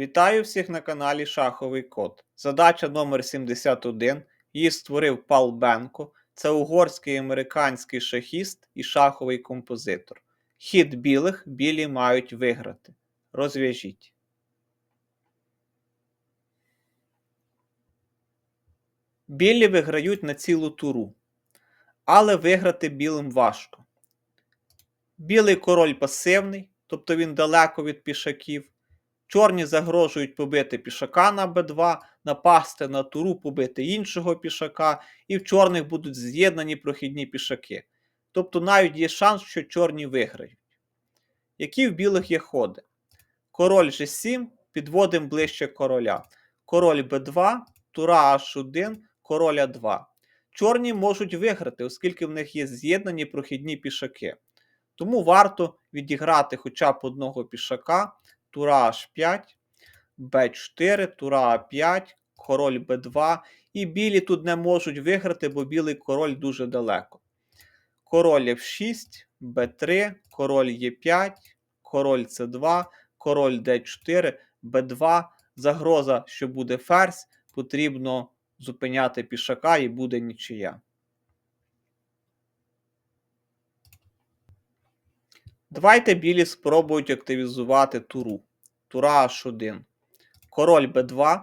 Вітаю всіх на каналі Шаховий Код. Задача номер 71. Її створив Пал Бенко. Це угорський американський шахіст і шаховий композитор. Хід білих білі мають виграти. Розв'яжіть. Білі виграють на цілу туру. Але виграти білим важко. Білий король пасивний, тобто він далеко від пішаків. Чорні загрожують побити пішака на Б2, напасти на туру, побити іншого пішака, і в чорних будуть з'єднані прохідні пішаки. Тобто навіть є шанс, що чорні виграють. Які в білих є ходи? Король G7 підводимо ближче короля. Король Б2, тура H1, король А2. Чорні можуть виграти, оскільки в них є з'єднані прохідні пішаки. Тому варто відіграти хоча б одного пішака, тура H5, Б4, тура А5, король Б2. І білі тут не можуть виграти, бо білий король дуже далеко. Король F6, Б3, король Е5, король С2, король Д4, Б2. Загроза, що буде ферзь, потрібно зупиняти пішака і буде нічия. Давайте білі спробують активізувати туру. Тура H1. Король Б2.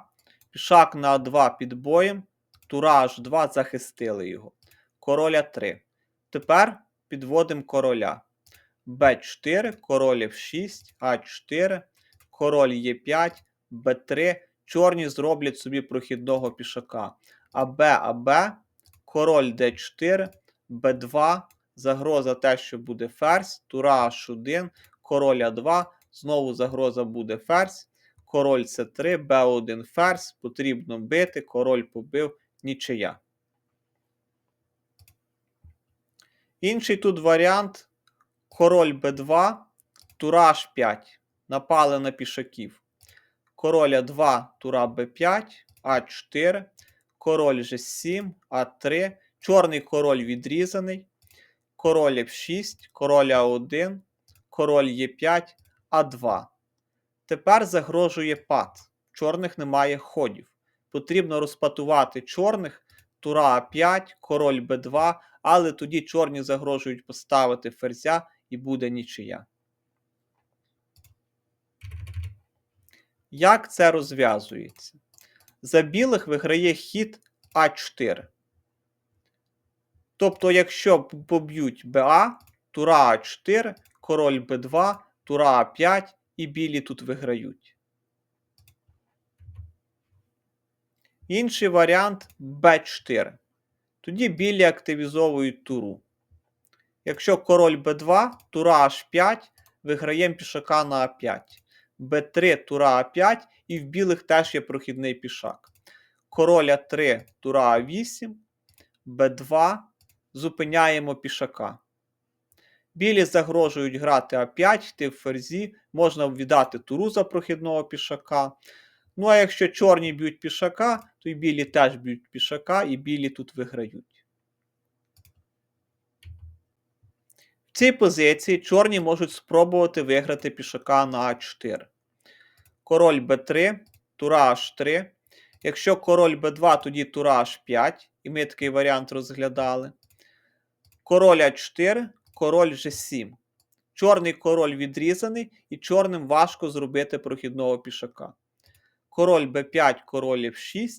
Пішак на А2 під боєм. Тура H2 захистили його. Король А3. Тепер підводимо короля. Б4, король F6, А4, король Е5, Б3. Чорні зроблять собі прохідного пішака. АБ, АБ, король Д4, Б2. Загроза те, що буде ферзь, тура H1, король А2, знову загроза буде ферзь, король С3, Б1 ферзь, потрібно бити, король побив, нічия. Інший тут варіант король Б2, тура H5. Напали на пішаків. Король А2, тура Б5, А4, король G7, А3, чорний король відрізаний король F6, король А1, король Е5, А2. Тепер загрожує пад. Чорних немає ходів. Потрібно розпатувати чорних, тура А5, король Б2, але тоді чорні загрожують поставити ферзя і буде нічия. Як це розв'язується? За білих виграє хід А4. Тобто, якщо поб'ють БА, тура А4, король Б2, тура А5 і білі тут виграють. Інший варіант Б4. Тоді білі активізовують туру. Якщо король Б2, тура H5, виграємо пішака на А5. Б3, тура А5, і в білих теж є прохідний пішак. Король А3, тура А8, Б2 зупиняємо пішака. Білі загрожують грати А5, йти в ферзі, можна віддати туру за прохідного пішака. Ну, а якщо чорні б'ють пішака, то і білі теж б'ють пішака, і білі тут виграють. В цій позиції чорні можуть спробувати виграти пішака на А4. Король Б3, тура H3. Якщо король Б2, тоді тура H5, і ми такий варіант розглядали. Король А4, король G7. Чорний король відрізаний, і чорним важко зробити прохідного пішака. Король Б5, король F6,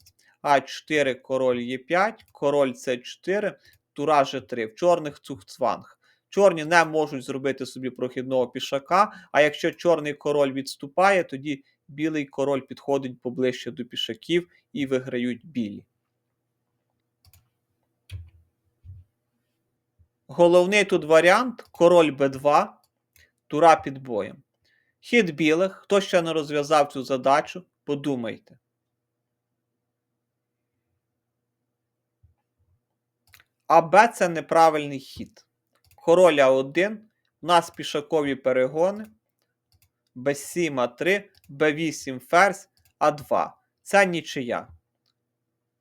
А4, король Е5, король С4, тура G3. В чорних цухцванг. Чорні не можуть зробити собі прохідного пішака, а якщо чорний король відступає, тоді білий король підходить поближче до пішаків і виграють білі. Головний тут варіант король Б2, тура під боєм. Хід білих, хто ще не розв'язав цю задачу, подумайте. А Б це неправильний хід. Король А1, у нас пішакові перегони. Б7, А3, Б8 ферзь, А2. Це нічия.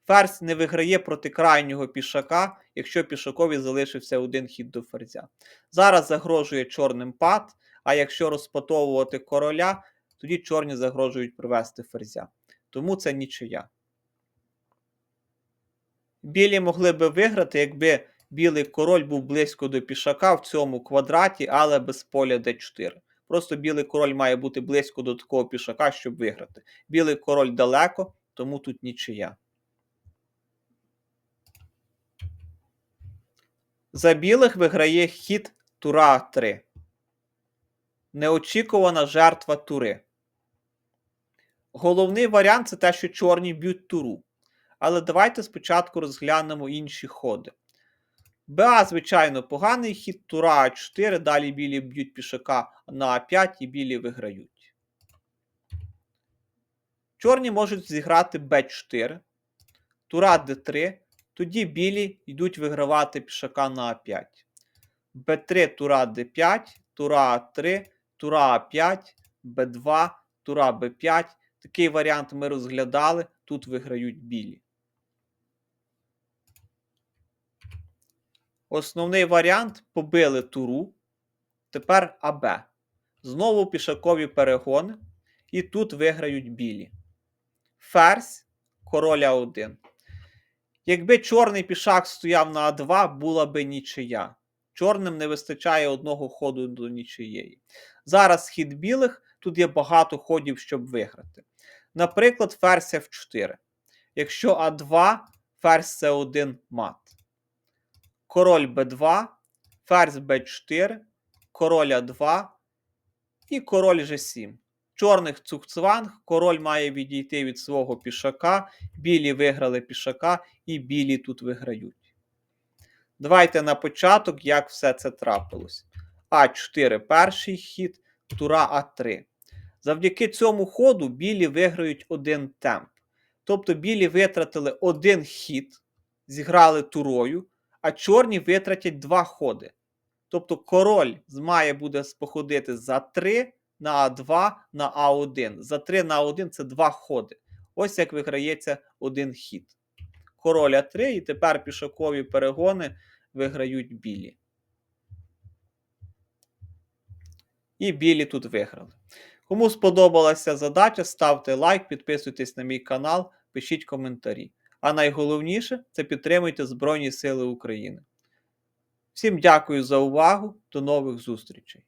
Ферзь не виграє проти крайнього пішака, якщо пішакові залишився один хід до ферзя. Зараз загрожує чорним пад, а якщо розпатовувати короля, тоді чорні загрожують привести ферзя. Тому це нічия. Білі могли би виграти, якби білий король був близько до пішака в цьому квадраті, але без поля d4. Просто білий король має бути близько до такого пішака, щоб виграти. Білий король далеко, тому тут нічия. За білих виграє хід тура 3. Неочікувана жертва тури. Головний варіант це те, що чорні б'ють туру. Але давайте спочатку розглянемо інші ходи. БА, звичайно, поганий хід, тура А4, далі білі б'ють пішака на А5 і білі виграють. Чорні можуть зіграти Б4, тура Д3, тоді білі йдуть вигравати пішака на А5. Б3, тура Д5, тура А3, тура А5, Б2, тура Б5. Такий варіант ми розглядали, тут виграють білі. Основний варіант побили туру. Тепер АБ. Знову пішакові перегони. І тут виграють білі. Ферзь, король А1. Якби чорний пішак стояв на А2, була би нічия. Чорним не вистачає одного ходу до нічиєї. Зараз хід білих, тут є багато ходів, щоб виграти. Наприклад, ферзь F4. Якщо А2, ферзь С1 мат. Король Б2, ферзь Б4, король А2 і король G7. Чорних цукцванг, король має відійти від свого пішака, білі виграли пішака і білі тут виграють. Давайте на початок, як все це трапилось. А4 перший хід, тура А3. Завдяки цьому ходу білі виграють один темп. Тобто білі витратили один хід, зіграли турою, а чорні витратять два ходи. Тобто король має буде походити за 3 на А2 на А1. За 3 на А1 це два ходи. Ось як виграється один хід. Король А3, і тепер пішакові перегони виграють білі. І білі тут виграли. Кому сподобалася задача, ставте лайк, підписуйтесь на мій канал, пишіть коментарі. А найголовніше це підтримуйте Збройні Сили України. Всім дякую за увагу. До нових зустрічей!